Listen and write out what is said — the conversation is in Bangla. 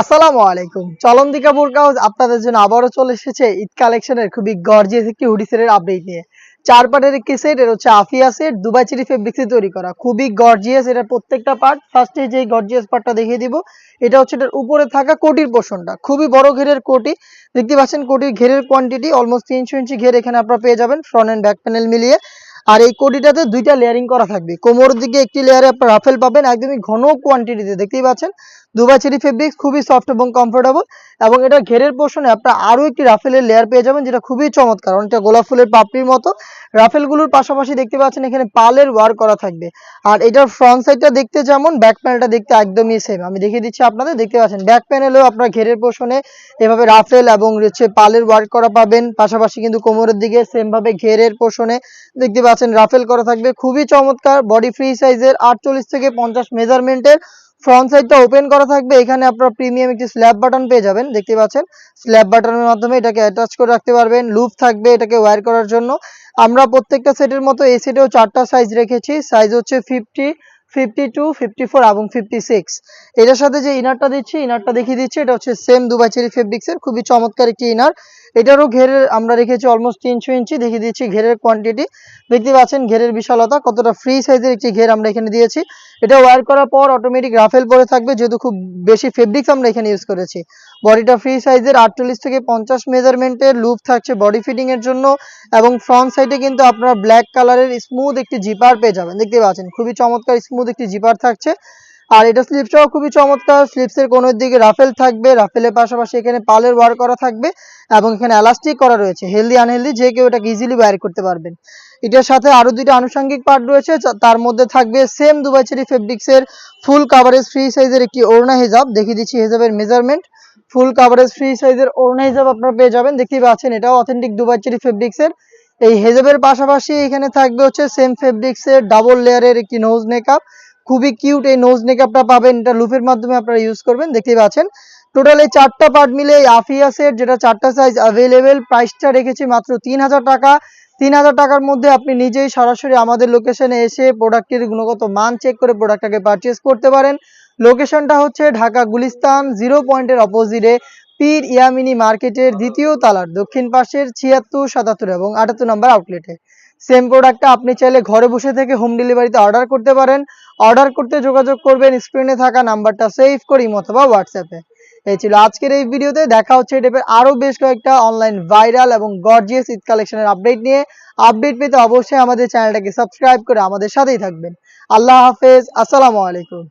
আসসালামু আলাইকুম। চলন্দিকা বুরকাউজ আপনাদের জন্য আবারও চলে এসেছে ঈদ কালেকশনের খুবই গর্জিয়াস একটি হুডি সেটের আপডেট নিয়ে। চার পার্টের একটি সেট এর হচ্ছে আফিয়া সেট দুবাই চিরি ফেব্রিক্সে তৈরি করা। খুবই গর্জিয়াস এটার প্রত্যেকটা পার্ট ফার্স্টে যে গর্জিয়াস পার্টটা দেখিয়ে দিব, এটা হচ্ছে এটার উপরে থাকা কোটির পোষণটা। খুবই বড় ঘেরের কোটি। দেখতে পাচ্ছেন কোটির ঘেরের কোয়ান্টিটি অলমোস্ট তিনশো ইঞ্চি ঘের এখানে আপনারা পেয়ে যাবেন ফ্রন্ট এন্ড ব্যাক প্যানেল মিলিয়ে। আর এই কোটিটাতে দুইটা লেয়ারিং করা থাকবে। কোমর দিকে একটি লেয়ারে আপনার রাফেল পাবেন একদমই ঘন কোয়ান্টিটিতে দেখতেই পাচ্ছেন? দুবাই চেরি ফেব্রিক্স খুবই সফট এবং কমফোর্টেবল এবং এটা ঘেরের পোর্শনে আপনার আরও একটি রাফেলের লেয়ার পেয়ে যাবেন, যেটা খুবই চমৎকার, অনেকটা গোলাপ ফুলের পাপড়ির মতো। রাফেলগুলোর পাশাপাশি দেখতে পাচ্ছেন, এখানে পালের ওয়ার করা থাকবে। আর এটার ফ্রন্ট সাইডটা দেখতে যেমন ব্যাক প্যানেলটা দেখতে একদমই সেম আমি দেখিয়ে দিচ্ছি আপনাদের, দেখতে পাচ্ছেন ব্যাক প্যানেলেও আপনার ঘেরের পোর্শনে এভাবে রাফেল এবং হচ্ছে পালের ওয়ার্ক করা পাবেন। পাশাপাশি কিন্তু কোমরের দিকে সেম ভাবে ঘেরের পোর্শনে দেখতে পাচ্ছেন রাফেল করা থাকবে। খুবই চমৎকার বডি ফ্রি সাইজের আটচল্লিশ থেকে পঞ্চাশ মেজারমেন্টের ফ্রন্ট সাইডটা ওপেন করা থাকবে। এখানে আপনার প্রিমিয়াম একটি স্ল্যাব বাটন পেয়ে যাবেন, দেখতে পাচ্ছেন? স্ল্যাব বাটনের মাধ্যমে এটাকে অ্যাটাচ করে রাখতে পারবেন। লুপ থাকবে এটাকে ওয়্যার করার জন্য। আমরা প্রত্যেকটা সেটের মতো এই সেটেও চারটা সাইজ রেখেছি। সাইজ হচ্ছে fifty fifty two fifty four এবং ফিফটি সিক্স এটার সাথে যে ইনারটা দিচ্ছি ইনারটা দেখিয়ে দিচ্ছি, এটা হচ্ছে সেম দুবাই ফেব্রিক্সের খুবই চমৎকার একটি ইনার এটারও আমরা রেখেছি অলমোস্ট তিনশো ইঞ্চি, দেখিয়ে দিচ্ছি ঘেরের কোয়ান্টিটি দেখতে পাচ্ছেন ঘেরের বিশালতা, কতটা ফ্রি সাইজের একটি ঘের আমরা এখানে দিয়েছি। এটা ওয়্যার করার পর অটোমেটিক রাফেল পরে থাকবে, যেহেতু খুব বেশি ফেব্রিক্স আমরা এখানে ইউজ করেছি। বডিটা ফ্রি সাইজের আটচল্লিশ থেকে পঞ্চাশ মেজারমেন্টের লুপ থাকছে বডি ফিটিং এর জন্য। এবং ফ্রন্ট সাইডে কিন্তু আপনারা ব্ল্যাক কালারের স্মুথ একটি জিপার পেয়ে যাবেন। দেখতে পাচ্ছেন, খুবই চমৎকার স্মুথ একটি জিপার থাকছে। আর এটা স্লিপসটাও খুবই চমৎকার। স্লিপসের কোনোর দিকে রাফেল থাকবে। রাফেলের পাশাপাশি এখানে পালের ওয়ার করা থাকবে এবং এখানে এলাস্টিক করা রয়েছে। হেলদি আনহেলদি যে কেউ এটাকে ইজিলি ওয়্যার করতে পারবেন। এটার সাথে আরও দুইটা আনুষঙ্গিক পার্ট রয়েছে। তার মধ্যে থাকবে সেম দুবাই চেরি ফেব্রিক্সের ফুল কাভারেজ ফ্রি সাইজের একটি ওড়না হিজাব। দেখিয়ে দিচ্ছি হিজাবের মেজারমেন্ট ফুল কাভারেজ ফ্রি সাইজের ওড়না হিজাব আপনারা পেয়ে যাবেন। দেখতেই পাচ্ছেন এটাও অথেন্টিক দুবাই চেরি ফেব্রিক্সের এই হেজাবের পাশাপাশি এখানে থাকবে হচ্ছে সেম ফেব্রিক্সের ডাবল লেয়ারের একটি নোজ মেকআপ খুবই কিউট এই নোজ মেকআপটা পাবেন, এটা লুপের মাধ্যমে আপনারা ইউজ করবেন, দেখতেই পাচ্ছেন। টোটাল এই চারটা পার্ট মিলে এই আফিয়া সেট যেটা চারটা সাইজ অ্যাভেলেবেল প্রাইসটা রেখেছি মাত্র তিন হাজার টাকা। তিন হাজার টাকার মধ্যে আপনি নিজেই সরাসরি আমাদের লোকেশনে এসে প্রোডাক্টের গুণগত মান চেক করে প্রোডাক্টটাকে পারচেস করতে পারেন। লোকেশনটা হচ্ছে ঢাকা গুলিস্তান জিরো পয়েন্টের অপোজিটে পীর ইয়ামিনী মার্কেটের দ্বিতীয় তালার দক্ষিণ পাশের ছিয়াত্তর, সাতাত্তর এবং আটাত্তর নম্বর আউটলেটে। সেম প্রোডাক্টটা আপনি চাইলে ঘরে বসে থেকে হোম ডেলিভারিতে অর্ডার করতে পারেন। অর্ডার করতে যোগাযোগ করবেন, স্ক্রিনে থাকা নাম্বারটা সেভ করি অথবা হোয়াটসঅ্যাপে। এই ছিল আজকের এই ভিডিওতে। দেখা হচ্ছে টাইপের আরও বেশ কয়েকটা অনলাইন ভাইরাল এবং গর্জিয়াস ঈদ কালেকশনের আপডেট নিয়ে। আপডেট পেতে অবশ্যই আমাদের চ্যানেলটাকে সাবস্ক্রাইব করে আমাদের সাথেই থাকবেন। আল্লাহ হাফেজ, আসসালামু আলাইকুম।